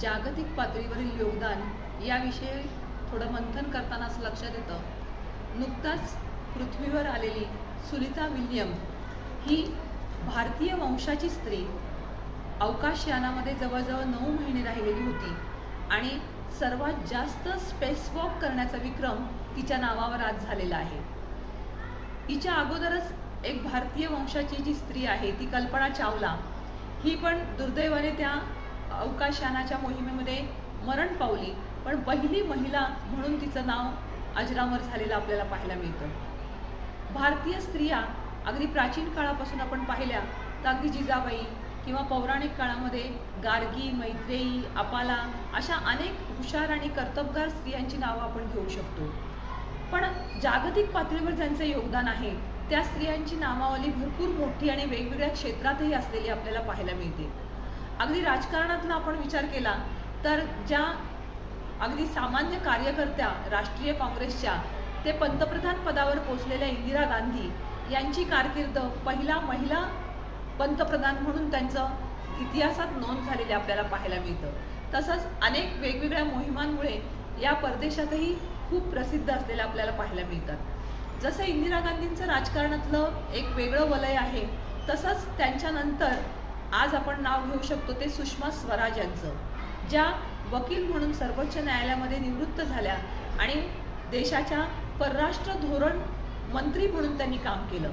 जागतिक पातळीवरील योगदान याविषयी थोडं मंथन करताना असं लक्षात येतं. नुकताच पृथ्वीवर आलेली सुलिता विल्यम ही भारतीय वंशाची स्त्री. अवकाशयानामध्ये जवळजवळ नऊ महिने राहिलेली होती आणि सर्वात जास्त स्पेस वॉक करण्याचा विक्रम तिच्या नावावर आज झालेला आहे. तिच्या अगोदरच एक भारतीय वंशाची जी स्त्री आहे ती कल्पना चावला. ही पण दुर्दैवाने त्या अवकाशयानाच्या मोहिमेमध्ये मरण पावली पण पहिली महिला म्हणून तिचं नाव अजरामर झालेलं आपल्याला पाहायला मिळतं. भारतीय स्त्रिया अगदी प्राचीन काळापासून आपण पाहिल्या तर अगदी जिजाबाई किंवा पौराणिक काळामध्ये गार्गी मैत्रेयी अपाला अशा अनेक हुशार आणि कर्तबगार स्त्रियांची नावं आपण घेऊ शकतो. पण जागतिक पातळीवर ज्यांचं योगदान आहे त्या स्त्रियांची नामावली भरपूर मोठी आणि वेगवेगळ्या क्षेत्रातही असलेली आपल्याला पाहायला मिळते. अगदी राजकारणातला आपण विचार केला तर ज्या अगदी सामान्य कार्यकर्त्या राष्ट्रीय काँग्रेसच्या ते पंतप्रधान पदावर पोचलेल्या इंदिरा गांधी यांची कारकीर्द पहिला महिला पंतप्रधान म्हणून त्यांचं इतिहासात नोंद झालेली आपल्याला पाहायला मिळतं. तसंच अनेक वेगवेगळ्या मोहिमांमुळे या परदेशातही खूप प्रसिद्ध असलेल्या आपल्याला पाहायला मिळतात. जसं इंदिरा गांधींचं राजकारणातलं एक वेगळं वलय आहे तसंच त्यांच्यानंतर आज आपण नाव घेऊ शकतो ते सुषमा स्वराज यांचं ज्या वकील म्हणून सर्वोच्च न्यायालयामध्ये निवृत्त झाल्या आणि देशाच्या परराष्ट्र धोरण मंत्री म्हणून त्यांनी काम केलं.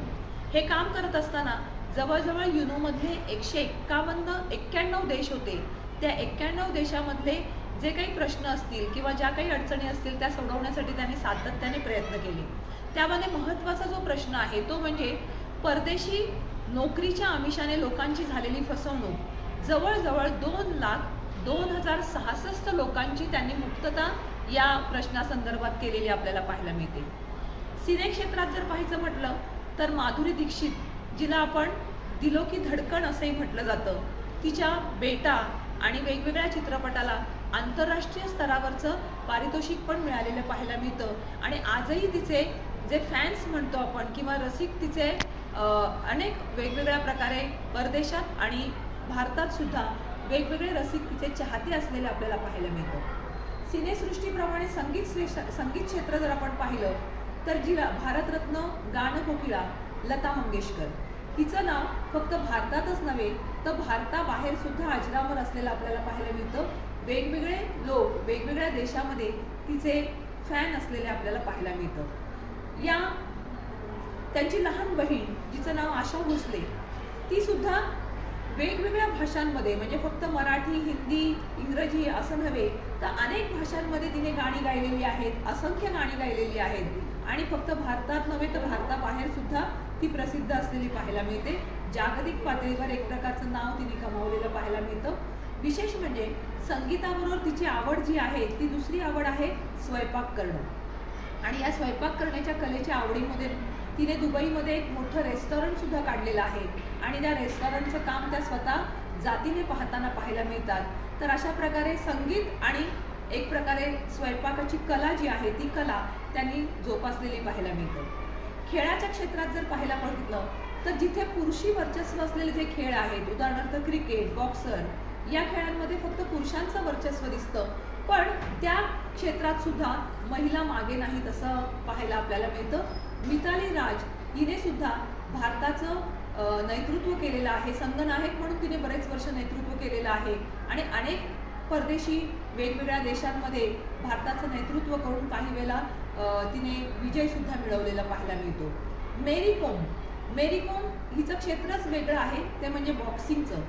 हे काम करत असताना जवळजवळ युनोमधले एकशे एक्कावन्न एक्क्याण्णव देश होते. त्या एक्क्याण्णव देशामधले जे काही प्रश्न असतील किंवा ज्या काही अडचणी असतील त्या सोडवण्यासाठी त्यांनी सातत्याने प्रयत्न केले. त्यामध्ये महत्त्वाचा जो प्रश्न आहे तो म्हणजे परदेशी नोकरीच्या आमिषाने लोकांची झालेली फसवणूक. जवळजवळ दोन लाख दोन हजार सहासष्ट लोकांची त्यांनी मुक्तता या प्रश्नासंदर्भात केलेली आपल्याला पाहायला मिळते. सिने क्षेत्रात जर पाहायचं म्हटलं तर माधुरी दीक्षित जिला आपण दिलो की धडकण असंही म्हटलं जातं. तिच्या बेटा आणि वेगवेगळ्या चित्रपटाला आंतरराष्ट्रीय स्तरावरचं पारितोषिक पण मिळालेलं पाहायला मिळतं. आणि आजही तिचे जे फॅन्स म्हणतो आपण किंवा रसिक तिचे अनेक वेगवेगळ्या प्रकारे परदेशात आणि भारतात सुद्धा वेगवेगळे रसिक तिचे चाहते असलेले आपल्याला पाहायला मिळतं. सिनेसृष्टीप्रमाणे संगीत श्रेष्ठ संगीत क्षेत्र जर आपण पाहिलं तर जिला भारतरत्न गानकोकिळा लता मंगेशकर. हिचं नाव फक्त भारतातच नव्हे तर भारताबाहेर सुद्धा अजरामर असलेलं आपल्याला पाहायला मिळतं. वेगवेगळे लोक वेगवेगळ्या देशामध्ये तिचे फॅन असलेले आपल्याला पाहायला मिळतं. या त्यांची लहान बहीण जिचं नाव आशा भोसले ती सुद्धा वेगवेगळ्या भाषांमध्ये म्हणजे फक्त मराठी हिंदी इंग्रजी असं नव्हे तर अनेक भाषांमध्ये तिने गाणी गायलेली आहेत असंख्य गाणी गायलेली आहेत. आणि फक्त भारतात नव्हे तर भारताबाहेर सुद्धा ती प्रसिद्ध असलेली पाहायला मिळते. जागतिक पातळीवर एक प्रकारचं नाव तिने कमावलेलं पाहायला मिळतं. विशेष म्हणजे संगीताबरोबर तिची आवड जी आहे ती दुसरी आवड आहे स्वयंपाक करणं. आणि या स्वयंपाक करण्याच्या कलेच्या आवडीमध्ये तिने दुबईमध्ये एक मोठं रेस्टॉरंट सुद्धा काढलेलं आहे. आणि त्या रेस्टॉरंटचं काम त्या स्वतः जातीने पाहताना पाहायला मिळतात. तर अशा प्रकारे संगीत आणि एक प्रकारे स्वयंपाकाची कला जी आहे ती कला त्यांनी जोपासलेली पाहायला मिळतं. खेळाच्या क्षेत्रात जर पाहायला बघितलं तर जिथे पुरुषी वर्चस्व असलेले जे खेळ आहेत उदाहरणार्थ क्रिकेट बॉक्सर या खेळांमध्ये फक्त पुरुषांचं वर्चस्व दिसतं. पण त्या क्षेत्रात सुद्धा महिला मागे नाहीत असं पाहायला आपल्याला मिळतं. मिताली राज हिने सुद्धा भारताचं नेतृत्व केलेलं आहे. संघनायक म्हणून तिने बरेच वर्ष नेतृत्व केलेलं आहे. आणि अनेक परदेशी वेगवेगळ्या देशांमध्ये भारताचं नेतृत्व करून काही वेळेला तिने विजयसुद्धा मिळवलेला पाहायला मिळतो. मेरी कोम मेरी कोम हिचं क्षेत्रच वेगळं आहे. ते म्हणजे बॉक्सिंगचं.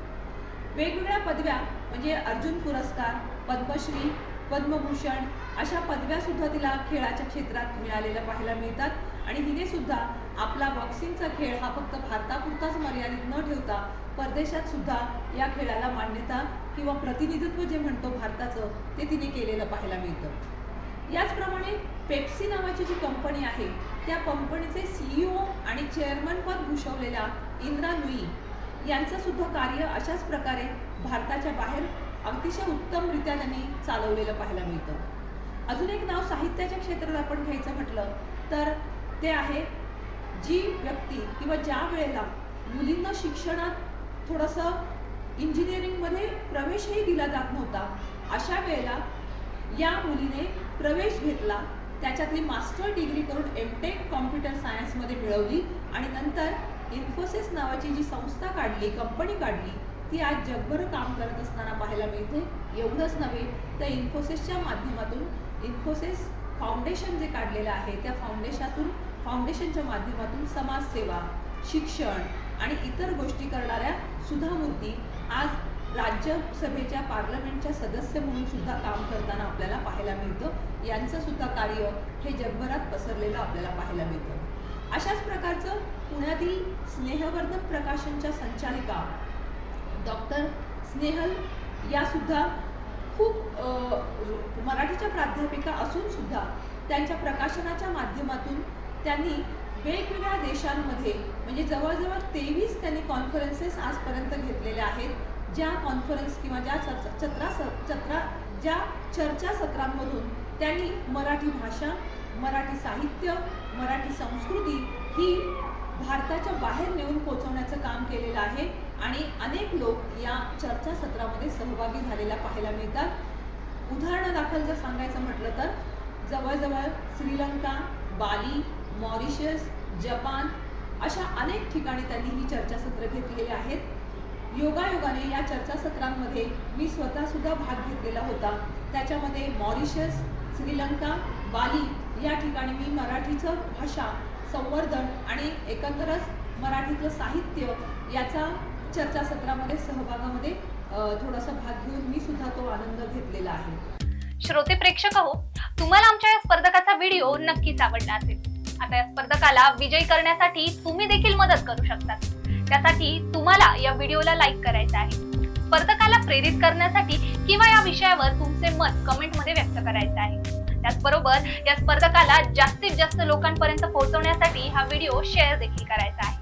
वेगवेगळ्या पदव्या म्हणजे अर्जुन पुरस्कार पद्मश्री पद्मभूषण अशा पदव्यासुद्धा तिला खेळाच्या क्षेत्रात मिळालेल्या पाहायला मिळतात. आणि हिने सुद्धा आपला बॉक्सिंगचा खेळ हा फक्त भारतापुरताच मर्यादित न ठेवता परदेशात सुद्धा या खेळाला मान्यता किंवा प्रतिनिधित्व जे म्हणतो भारताचं ते तिने केलेलं पाहायला मिळतं. याचप्रमाणे पेप्सी नावाची जी कंपनी आहे त्या कंपनीचे सीईओ आणि चेअरमन पद भूषवलेल्या इंद्रा नुई यांचं सुद्धा कार्य अशाच प्रकारे भारताच्या बाहेर अतिशय उत्तमरित्या त्यांनी चालवलेलं पाहायला मिळतं. अजून एक नाव साहित्याच्या क्षेत्रात आपण घ्यायचं म्हटलं तर ते आहे जी व्यक्ती किंवा ज्या वेळेला मुलींना शिक्षणात थोडंसं इंजिनिअरिंगमध्ये प्रवेशही दिला जात नव्हता अशा वेळेला या मुलीने प्रवेश घेतला त्याच्यातली मास्टर डिग्री करून एम टेक कॉम्प्युटर सायन्समध्ये मिळवली आणि नंतर इन्फोसिस नावाची जी संस्था काढली कंपनी काढली ती आज जगभर काम करत असताना पाहायला मिळते. एवढंच नव्हे तर इन्फोसिसच्या माध्यमातून इन्फोसिस फाउंडेशन जे काढलेलं आहे त्या फाउंडेशनातून फाउंडेशनच्या माध्यमातून समाजसेवा शिक्षण आणि इतर गोष्टी करणाऱ्या सुधा मूर्ती आज राज्यसभेच्या पार्लमेंटच्या सदस्य म्हणून सुद्धा काम करताना आपल्याला पाहायला मिळतं. यांचं सुद्धा कार्य हे जगभरात पसरलेलं आपल्याला पाहायला मिळतं. अशाच प्रकारचं पुण्यातील स्नेहवर्धन प्रकाशनच्या संचालिका डॉक्टर स्नेहल या सुद्धा खूप मराठीच्या प्राध्यापिका असून सुद्धा त्यांच्या प्रकाशनाच्या माध्यमातून त्यांनी वेगवेगळ्या देशांमध्ये म्हणजे जवळजवळ तेवीस त्यांनी कॉन्फरन्सेस आजपर्यंत घेतलेल्या आहेत ज्या कॉन्फरन्स किंवा ज्या चर्चा चत्रा चत्रा ज्या चर्चासत्रांमधून त्यांनी मराठी भाषा मराठी साहित्य मराठी संस्कृती ही भारताच्या बाहेर नेऊन पोचवण्याचं काम केलेलं आहे. आणि अनेक लोक या चर्चासत्रामध्ये सहभागी झालेला पाहायला मिळतात. उदाहरणादाखल जर सांगायचं म्हटलं तर जवळजवळ श्रीलंका बाली मॉरिशस जपान अशा अनेक ठिकाणी त्यांनी ही चर्चासत्र घेतलेली आहेत. योगायोगाने या चर्चासत्रांमध्ये मी स्वतःसुद्धा भाग घेतलेला होता. त्याच्यामध्ये मॉरिशस श्रीलंका बाली या ठिकाणी मी मराठीचं भाषा संवर्धन आणि एकंदरच मराठीतलं साहित्य याचा चर्चासत्रामध्ये सहभागामध्ये थोडासा भाग घेऊन मी सुद्धा तो आनंद घेतलेला आहे. श्रोते प्रेक्षक हो तुम्हाला आमच्या या स्पर्धकाचा व्हिडिओ नक्कीच आवडला असेल. आता या स्पर्धकाला विजयी करण्यासाठी तुम्ही देखील मदत करू शकता. त्यासाठी तुम्हाला या व्हिडिओला लाईक करायचं आहे. स्पर्धकाला प्रेरित करण्यासाठी किंवा या विषयावर तुमचे मत कमेंटमध्ये व्यक्त करायचं आहे. त्याचबरोबर या स्पर्धकाला जास्तीत जास्त लोकांपर्यंत पोहोचवण्यासाठी हा व्हिडिओ शेअर देखील करायचा आहे.